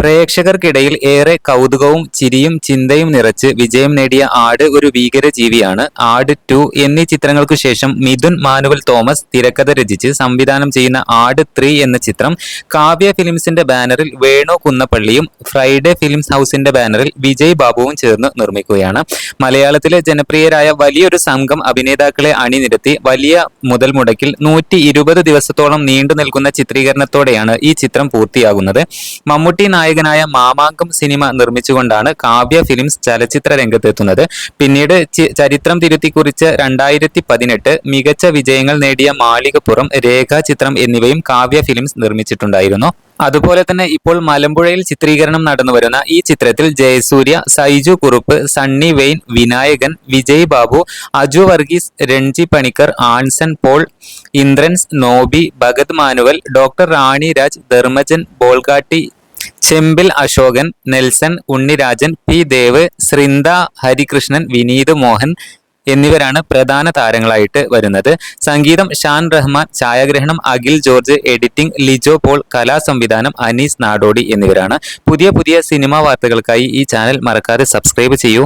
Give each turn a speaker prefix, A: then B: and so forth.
A: പ്രേക്ഷകർക്കിടയിൽ ഏറെ കൗതുകവും ചിരിയും ചിന്തയും നിറച്ച് വിജയം നേടിയ ആട് ഒരു ഭീകര ജീവിയാണ് ആട് ടു എന്നീ ചിത്രങ്ങൾക്കു ശേഷം മിഥുൻ മാനുവൽ തോമസ് തിരക്കഥ രചിച്ച് സംവിധാനം ചെയ്യുന്ന ആട് ത്രീ എന്ന ചിത്രം കാവ്യ ഫിലിംസിന്റെ ബാനറിൽ വേണു കുന്നപ്പള്ളിയും ഫ്രൈഡേ ഫിലിംസ് ഹൗസിന്റെ ബാനറിൽ വിജയ് ബാബുവും ചേർന്ന് നിർമ്മിക്കുകയാണ്. മലയാളത്തിലെ ജനപ്രിയരായ വലിയൊരു സംഘം അഭിനേതാക്കളെ അണിനിരത്തി വലിയ മുതൽ മുടക്കിൽ നൂറ്റി ഇരുപത് ദിവസത്തോളം നീണ്ടു നിൽക്കുന്ന ചിത്രീകരണത്തോടെയാണ് ഈ ചിത്രം പൂർത്തിയാകുന്നത്. മമ്മൂട്ടി നായകനായ മാമാങ്കം സിനിമ നിർമ്മിച്ചുകൊണ്ടാണ് കാവ്യ ഫിലിംസ് ചലച്ചിത്ര രംഗത്തെത്തുന്നത്. പിന്നീട് ചരിത്രം തിരുത്തി കുറിച്ച് രണ്ടായിരത്തി പതിനെട്ട് മികച്ച വിജയങ്ങൾ നേടിയ മാളികപ്പുറം രേഖാചിത്രം എന്നിവയും കാവ്യ ഫിലിംസ് നിർമ്മിച്ചിട്ടുണ്ടായിരുന്നു. അതുപോലെ തന്നെ ഇപ്പോൾ മലമ്പുഴയിൽ ചിത്രീകരണം നടന്നു വരുന്ന ഈ ചിത്രത്തിൽ Jayasurya Saiju Kurup Sunny vein Vinayakan Vijay Babu Aju Varghese Renji Panicker Anson Paul Indrans Noby Bhagath manual doctor Rani Raj Dharmajan Bolgatty Chembil Ashokan Nelson Unnirajan P. Dev Srinda Harikrishnan Vineeth Mohan എന്നിവരാണ് പ്രധാന താരങ്ങളായിട്ട് വരുന്നത്. സംഗീതം ഷാൻ റഹ്മാൻ ഛായാഗ്രഹണം Akhil George editing Lijo Paul കലാ സംവിധാനം അനീസ് നാടോടി എന്നിവരാണ്. പുതിയ പുതിയ സിനിമാ വാർത്തകൾക്കായി ഈ ചാനൽ മറക്കാതെ സബ്സ്ക്രൈബ് ചെയ്യൂ.